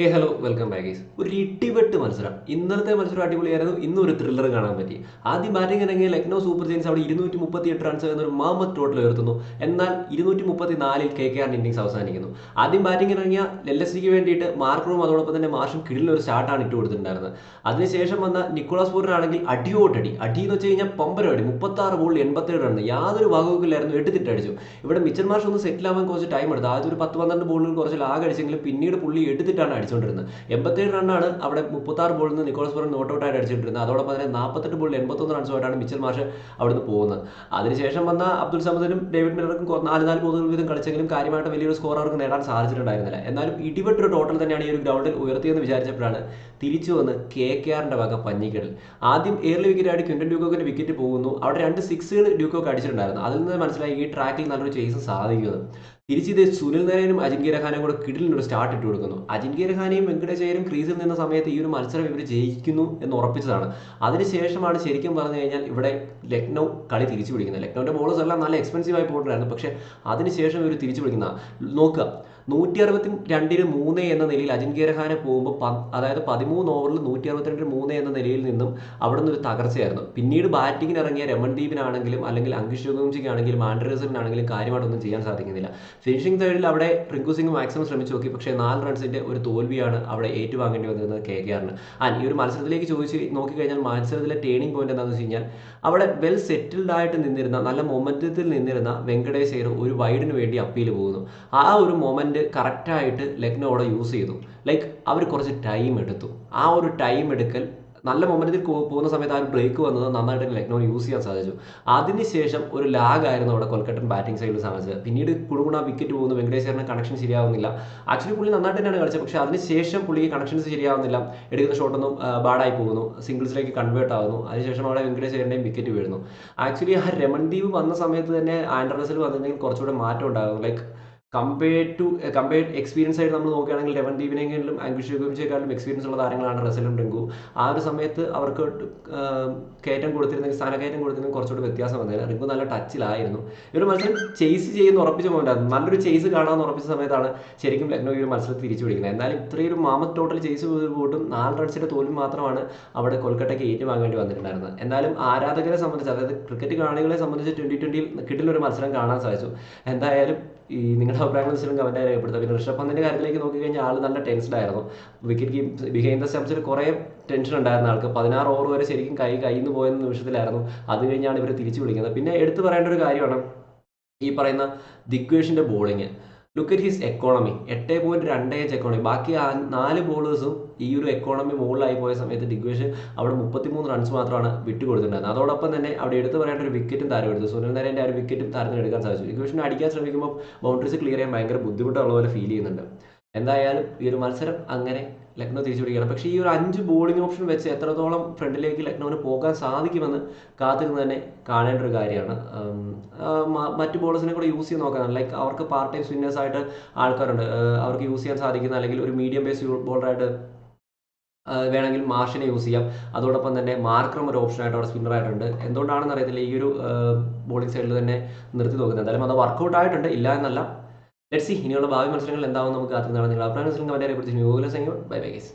Hey hello welcome back guys ഒരു ഇട്ടിവെട്ട് മത്സരം. ഇന്നലത്തെ മത്സരം അടിപൊളിയായിരുന്നു. ഇന്നും ഒരു ത്രില്ലർ കാണാൻ പറ്റി. ആദ്യം ബാറ്റിംഗ് ഇറങ്ങിയ ലക്നൗ സൂപ്പർ ജയൻസ് അവിടെ ഇരുന്നൂറ്റി മുപ്പത്തി എട്ട് റൺസ് എന്നൊരു മാമത്ത് ടോട്ടൽ ഉയർത്തുന്നു. എന്നാൽ ഇരുന്നൂറ്റി മുപ്പത്തി നാലിൽ കെ കെ ആറിന്റെ ഇന്നിംഗ്സ് അവസാനിക്കുന്നു. ആദ്യം ബാറ്റിംഗ് ഇറങ്ങിയ എൽ എസ് സിക്ക് വേണ്ടിയിട്ട് മാർക്കറും അതോടൊപ്പം തന്നെ മാർഷും കിടിലൊരു സ്റ്റാർട്ടാണ് ഇട്ട് കൊടുത്തിട്ടുണ്ടായിരുന്നത്. അതിനുശേഷം വന്ന നിക്കോളാസ് പൂരനാണെങ്കിൽ അടിയോട്ടടി. അടി എന്ന് വെച്ച് കഴിഞ്ഞാൽ പമ്പരടി മുപ്പത്തി ആറ് ബോളിൽ എൺപത്തേഴ് റൺ യാതൊരു വകുപ്പില്ലായിരുന്നു എട്ട് തിട്ടടിച്ചു ഇവിടെ മിച്ചർ മാർഷ് ഒന്ന് സെറ്റിൽ ആവാൻ കുറച്ച് ടൈം എടുത്തു. ആദ്യം ഒരു പത്ത് പന്ത്രണ്ട് ബോളുകൾ കുറച്ച് ലാഗ് അടിച്ചെങ്കിലും പിന്നീട് പുള്ളി എടുത്തിട്ടാണ് അടിച്ചുകൊണ്ടിരുന്നത് എൺപത്തേഴ് റണ്ണാണ് അവിടെ മുപ്പത്താറ് ബോളിൽ നിന്ന് നിക്കോളസ് പുറം നോട്ട് ഔട്ട് ആയിട്ട് അടിച്ചിട്ടിരുന്നത്. അതോടൊപ്പം തന്നെ നാൽപ്പത്തെട്ട് ബോളിൽ എൺപത്തൊന്ന് റൺസുമായിട്ടാണ് മിച്ചൽ മാർഷ് അവിടുന്ന് പോകുന്നത്. അതിനുശേഷം വന്ന അബ്ദുൾ സമദിനും ഡേവിഡ് മില്ലർക്കും നാല് നാല് ബോളുകൾ വീതം കളിച്ചെങ്കിലും കാര്യമായിട്ട് വലിയൊരു സ്കോർ അവർക്ക് നേടാൻ സാധിച്ചിട്ടുണ്ടായിരുന്നില്ല. എന്നാലും ഇടിപെട്ടൊരു ടോട്ടൽ തന്നെയാണ് ഈ ഒരു ഗ്രൗണ്ടിൽ ഉയർത്തിയെന്ന് വിചാരിച്ചപ്പോഴാണ് തിരിച്ചു വന്ന് കെ കെ ആറിന്റെ വക പഞ്ഞിക്കടൽ. ആദ്യം ഏർലി വിക്കറ്റായിട്ട് ക്വിന്റൻ ഡ്യൂക്കോക്കിന്റെ വിക്കറ്റ് പോകുന്നു. അവിടെ രണ്ട് സിക്സുകൾ ഡ്യൂക്കോക്ക് അടിച്ചിട്ടുണ്ടായിരുന്നു. അതിൽ നിന്ന് മനസ്സിലായി ഈ ട്രാക്കിൽ നല്ലൊരു ചേസ് സാധിക്കുന്നത്. തിരിച്ചിത് സുനിൽ നരേനും അജിൻക്യ രഹാനും കൂടെ കിടിലിനൊരു സ്റ്റാർട്ട് ഇട്ട് കൊടുക്കുന്നു. അജിൻക്യ രഹാനെയും വെങ്കടേശ്വരും ക്രീസിൽ നിന്ന സമയത്ത് ഈ ഒരു മത്സരം ഇവർ ജയിക്കുന്നു എന്ന് ഉറപ്പിച്ചതാണ്. അതിനുശേഷമാണ് ശരിക്കും പറഞ്ഞു കഴിഞ്ഞാൽ ഇവിടെ ലക്നൗ കളി തിരിച്ചു പിടിക്കുന്നത്. ലക്നൗവിന്റെ ബോളേഴ്സ് എല്ലാം നല്ല എക്സ്പെൻസീവ് ആയി പോയിട്ടുണ്ടായിരുന്നു. പക്ഷേ അതിനുശേഷം ഇവർ തിരിച്ചു പിടിക്കുന്ന നോക്കുക നൂറ്റി അറുപത്തി രണ്ടിന് മൂന്ന് എന്ന നിലയിൽ അജിൻക്യ രഹാനെ പോകുമ്പോൾ അതായത് പതിമൂന്ന് ഓവറിൽ നൂറ്റി അറുപത്തിരണ്ടിന് മൂന്ന് എന്ന നിലയിൽ നിന്നും അവിടെ നിന്ന് ഒരു തകർച്ചയായിരുന്നു. പിന്നീട് ബാറ്റിങ്ങിന് ഇറങ്ങിയ രമൺദീപിനാണെങ്കിലും അല്ലെങ്കിൽ അങ്കിഷ് ആണെങ്കിലും ആൻഡ്രേസറിനാണെങ്കിലും കാര്യമായിട്ടൊന്നും ചെയ്യാൻ സാധിക്കുന്നില്ല. ഫിനിഷിംഗ് തേർഡിൽ അവിടെ റിങ്കു സിംഗ് മാക്സിമം ശ്രമിച്ചു നോക്കി. പക്ഷേ നാല് റൺസിന്റെ ഒരു തോൽവിയാണ് അവിടെ ഏറ്റുവാങ്ങേണ്ടി വന്നിരുന്നത് കെ കെ ആറിന് ആൻഡ് ഈ ഒരു മത്സരത്തിലേക്ക് ചോദിച്ച് നോക്കിക്കഴിഞ്ഞാൽ മത്സരത്തിലെ ടേണിംഗ് പോയിന്റ് എന്താണെന്ന് വെച്ച് കഴിഞ്ഞാൽ അവിടെ വെൽ സെറ്റിൽഡ് ആയിട്ട് നിന്നിരുന്ന നല്ല മൊമെന്റത്തിൽ നിന്നിരുന്ന വെങ്കടേശ് അയ്യർ ഒരു വൈഡിന് വേണ്ടി അപ്പീൽ പോകുന്നു. ആ ഒരു മൊമെന്റ് കറക്റ്റായിട്ട് ലക്നോ അവിടെ യൂസ് ചെയ്തു. ലൈക്ക് അവർ കുറച്ച് ടൈം എടുത്തു. ആ ഒരു ടൈം എടുക്കൽ നല്ല മൊമെന്റിൽ പോകുന്ന സമയത്ത് ആ ഒരു ബ്രേക്ക് വന്നത് നന്നായിട്ട് ലക്നൗവിന് യൂസ് ചെയ്യാൻ സാധിച്ചു. അതിനുശേഷം ഒരു ലാഗ് ആയിരുന്നു അവിടെ കൊൽക്കട്ടൻ ബാറ്റിംഗ് സൈഡിൽ സാധിച്ചത് പിന്നീട് കുടുകുണ വിക്കറ്റ് പോകുന്നു. വെങ്കടേശ്വരന് കണക്ഷൻ ശരിയാവുന്നില്ല. ആക്ച്വലി പുള്ളി നന്നായിട്ട് തന്നെയാണ് കളിച്ചത്. പക്ഷേ അതിനുശേഷം പുള്ളിക്ക് കണക്ഷൻസ് ശരിയാവുന്നില്ല. എടുക്കുന്ന ഷോട്ടൊന്നും ബാഡായി പോകുന്നു. സിംഗിൾസിലേക്ക് കൺവേർട്ട് ആവുന്നു. അതിനുശേഷം അവിടെ വെങ്കടേശ്വരന്റെയും വിക്കറ്റ് വീഴുന്നു. ആക്ച്വലി ആ രമൺദീപ് വന്ന സമയത്ത് തന്നെ ആൻഡ്രസിൽ വന്നിട്ടുണ്ടെങ്കിൽ കുറച്ചുകൂടെ മാറ്റം ഉണ്ടാകും. Like compare to compared experience ആയിട്ട് നമ്മൾ നോക്കുകയാണെങ്കിൽ ലെവൻ ദീപിനെങ്കിലും ആംഗ്വിഷ് യുഗംശേക്കാളും എക്സ്പീരിയൻസ് ഉള്ള താരങ്ങളാണ് റസലും ഡെങ്കു ആ ഒരു സമയത്ത് അവർക്ക് കയറ്റം കൊടുത്തിരുന്നെങ്കിൽ സ്ഥാനക്കയറ്റം കൊടുത്തിരുന്നെങ്കിൽ കുറച്ചുകൂടി വ്യത്യാസം വന്നേനെ. റിങ്കു നല്ല ടച്ചിലായിരുന്നു ഈ ഒരു മത്സരം ചേസ് ചെയ്യുന്ന ഉറപ്പിച്ച പോയിന്റായിരുന്നു നല്ലൊരു ചേസ് കാണാമെന്ന് ഉറപ്പിച്ച സമയത്താണ് ശരിക്കും ലക്നൗ ഈ ഒരു മത്സരത്തിൽ തിരിച്ചു പിടിക്കുന്നത്. എന്നാലും ഇത്രയൊരു മാമത്ത് ടോട്ടൽ ചേസ് പോയിട്ടും നാല് റൺസിന്റെ തോൽവി മാത്രമാണ് അവിടെ കൊൽക്കട്ടയ്ക്ക് ഏറ്റുവാങ്ങേണ്ടി വന്നിട്ടുണ്ടായിരുന്നത്. എന്നാലും ആരാധകരെ സംബന്ധിച്ച് അതായത് ക്രിക്കറ്റ് കാണികളെ സംബന്ധിച്ച് ട്വന്റി ട്വന്റിയിൽ കിട്ടുന്ന ഒരു മത്സരം കാണാൻ സാധിച്ചു. എന്തായാലും ഈ നിങ്ങളുടെ അഭിപ്രായങ്ങൾ വെച്ചാലും കമന്റായി രേഖപ്പെടുത്തുക പിന്നെ ഋഷഭ് പന്തിന്റെ കാര്യത്തിലേക്ക് നോക്കിക്കഴിഞ്ഞാൽ ആൾ നല്ല ടെൻസ്ഡ് ആയിരുന്നു വിക്കറ്റ് കീപ്പ് ബിഹൈൻഡ് ദ സ്റ്റംസിൽ കുറേ ടെൻഷൻ ഉണ്ടായിരുന്ന ആൾക്ക്. പതിനാറ് ഓവർ വരെ ശരിക്കും കൈ കയ്യിൽ നിന്ന് പോയെന്ന നിമിഷത്തിലായിരുന്നു. അത് കഴിഞ്ഞാണ് ഇവർ തിരിച്ചു വിളിക്കുന്നത്. പിന്നെ എടുത്തു പറയേണ്ട ഒരു കാര്യമാണ് ഈ പറയുന്ന ദിഗ്വേഷിന്റെ bowling look at his economy എട്ട് പോയിന്റ് രണ്ട് ഏജ് എക്കോണമി ബാക്കി നാല് ബോളേഴ്സും ഈ ഒരു എക്കോണമി മുകളിലായി പോയ സമയത്ത് ഡിഗ്വേഷ് അവിടെ മുപ്പത്തിമൂന്ന് റൺസ് മാത്രമാണ് വിട്ടുകൊടുത്തിട്ടുണ്ടായിരുന്നത്. അതോടൊപ്പം തന്നെ അവിടെ എടുത്തു പറയേണ്ട ഒരു വിക്കറ്റും താരം എടുത്തു സുനിൽ നരേന്റെ ആ ഒരു വിക്കറ്റും താരത്തിന് എടുക്കാൻ സാധിച്ചു. ഡിഗ്വേഷൻ അടിക്കാൻ ശ്രമിക്കുമ്പോൾ ബൗണ്ടറീസ് ക്ലിയർ ചെയ്യാൻ ഭയങ്കര ബുദ്ധിമുട്ടുള്ള പോലെ ഫീൽ ചെയ്യുന്നുണ്ട്. എന്തായാലും ഈ ഒരു മത്സരം അങ്ങനെ ലക്നൗ തിരിച്ചു പിടിക്കണം. പക്ഷേ ഈ ഒരു അഞ്ച് ബോളിംഗ് ഓപ്ഷൻ വെച്ച് എത്രത്തോളം ഫ്രണ്ടിലേക്ക് ലക്നൗവിന് പോകാൻ സാധിക്കുമെന്ന് കാത്തിരുന്ന് തന്നെ കാണേണ്ട ഒരു കാര്യമാണ്. മറ്റ് ബോളേഴ്സിനെ കൂടെ യൂസ് ചെയ്ത് നോക്കാൻ ലൈക്ക് അവർക്ക് പാർട്ട് ടൈം സ്പിന്നേഴ്സ് ആയിട്ട് ആൾക്കാരുണ്ട്. അവർക്ക് യൂസ് ചെയ്യാൻ സാധിക്കുന്ന അല്ലെങ്കിൽ ഒരു മീഡിയം ബേസ് ബോളറായിട്ട് വേണമെങ്കിൽ മാർഷിനെ യൂസ് ചെയ്യാം. അതോടൊപ്പം തന്നെ മാർക്രം ഒരു ഓപ്ഷനായിട്ട് അവിടെ സ്പിന്നറായിട്ടുണ്ട് എന്തുകൊണ്ടാണെന്ന് അറിയത്തില്ല ഈ ഒരു ബോളിംഗ് സൈഡിൽ തന്നെ നിർത്തി നോക്കുന്നത്. എന്തായാലും അത് വർക്കൗട്ട് ആയിട്ടുണ്ട്. ഇല്ല എന്നല്ല. ലെറ്റ് സി ഇനിയുള്ള ഭാവി മത്സരങ്ങൾ എന്താവും നമുക്ക് കാത്തിരുന്നാണ് നിങ്ങൾ അഭിപ്രായം മത്സരം കമന്റ് അറിയപ്പെടുത്തി ബൈ ബൈ ഗൈസ്